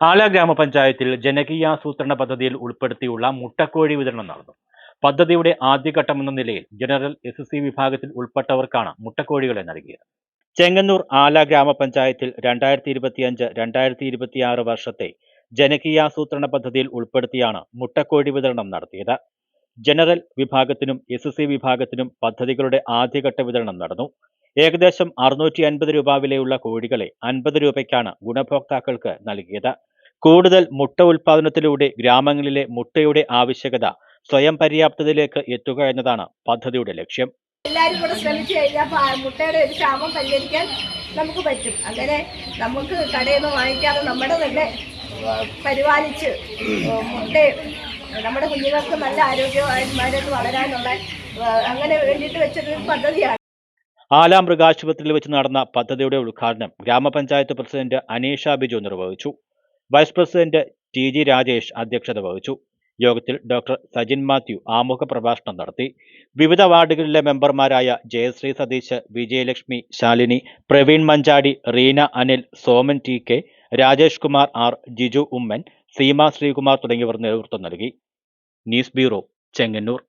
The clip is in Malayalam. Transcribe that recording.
ആല ഗ്രാമപഞ്ചായത്തിൽ ജനകീയാസൂത്രണ പദ്ധതിയിൽ ഉൾപ്പെടുത്തിയുള്ള മുട്ടക്കോഴി വിതരണം നടന്നു. പദ്ധതിയുടെ ആദ്യഘട്ടമെന്ന നിലയിൽ ജനറൽ എസ് സി വിഭാഗത്തിൽ ഉൾപ്പെട്ടവർക്കാണ് മുട്ടക്കോഴികളെ നൽകിയത്. ചെങ്ങന്നൂർ ആല ഗ്രാമപഞ്ചായത്തിൽ രണ്ടായിരത്തി ഇരുപത്തിയഞ്ച് രണ്ടായിരത്തി ഇരുപത്തിയാറ് വർഷത്തെ ജനകീയാസൂത്രണ പദ്ധതിയിൽ ഉൾപ്പെടുത്തിയാണ് മുട്ടക്കോഴി വിതരണം നടത്തിയത്. ജനറൽ വിഭാഗത്തിനും എസ് സി വിഭാഗത്തിനും പദ്ധതികളുടെ ആദ്യഘട്ട വിതരണം നടന്നു. ഏകദേശം അറുന്നൂറ്റി അൻപത് രൂപ വിലയുള്ള കോഴികളെ അൻപത് രൂപയ്ക്കാണ് ഗുണഭോക്താക്കൾക്ക് നൽകിയത്. കൂടുതൽ മുട്ട ഉൽപാദനത്തിലൂടെ ഗ്രാമങ്ങളിലെ മുട്ടയുടെ ആവശ്യകത സ്വയം പര്യാപ്തതയിലേക്ക് എത്തുക എന്നതാണ് പദ്ധതിയുടെ ലക്ഷ്യം. എല്ലാവരും കൂടെ ശ്രമിച്ചു കഴിഞ്ഞാൽ മുട്ടയുടെ ഒരു ക്ഷാമം പരിഹരിക്കാൻ നമുക്ക് പറ്റും. അങ്ങനെ നമുക്ക് കടയിൽ നിന്ന് വാങ്ങിക്കാതെ നമ്മുടെ തന്നെ പരിപാലിച്ച് മുട്ടയും മുട്ട നമ്മുടെ കുഞ്ഞുങ്ങൾക്ക് നല്ല ആരോഗ്യമായിട്ട് വളരാനുള്ള അങ്ങനെ വേണ്ടിയിട്ട് വെച്ചൊരു പദ്ധതിയാണ്. ആലാം മൃഗാശുപത്രിയിൽ വെച്ച് നടന്ന പദ്ധതിയുടെ ഉദ്ഘാടനം ഗ്രാമപഞ്ചായത്ത് പ്രസിഡന്റ് അനീഷ ബിജു നിർവഹിച്ചു. Vice president T G Rajesh അധ്യക്ഷത വഹിച്ചു. യോഗത്തിൽ ഡോക്ടർ സജിൻ മാത്യു ആമുഖ പ്രഭാഷണം നടത്തി. വിവിധ വാർഡുകളിലെ മെമ്പർമാരായ Jayasree Satheesh Vijayalakshmi Shalini Praveen Manjadi Reena Anil Soman T K Rajesh Kumar R Jiju Oommen Seema Sreekumar തുടങ്ങിയവർ നേതൃത്വം നൽകി. News bureau Chengannur.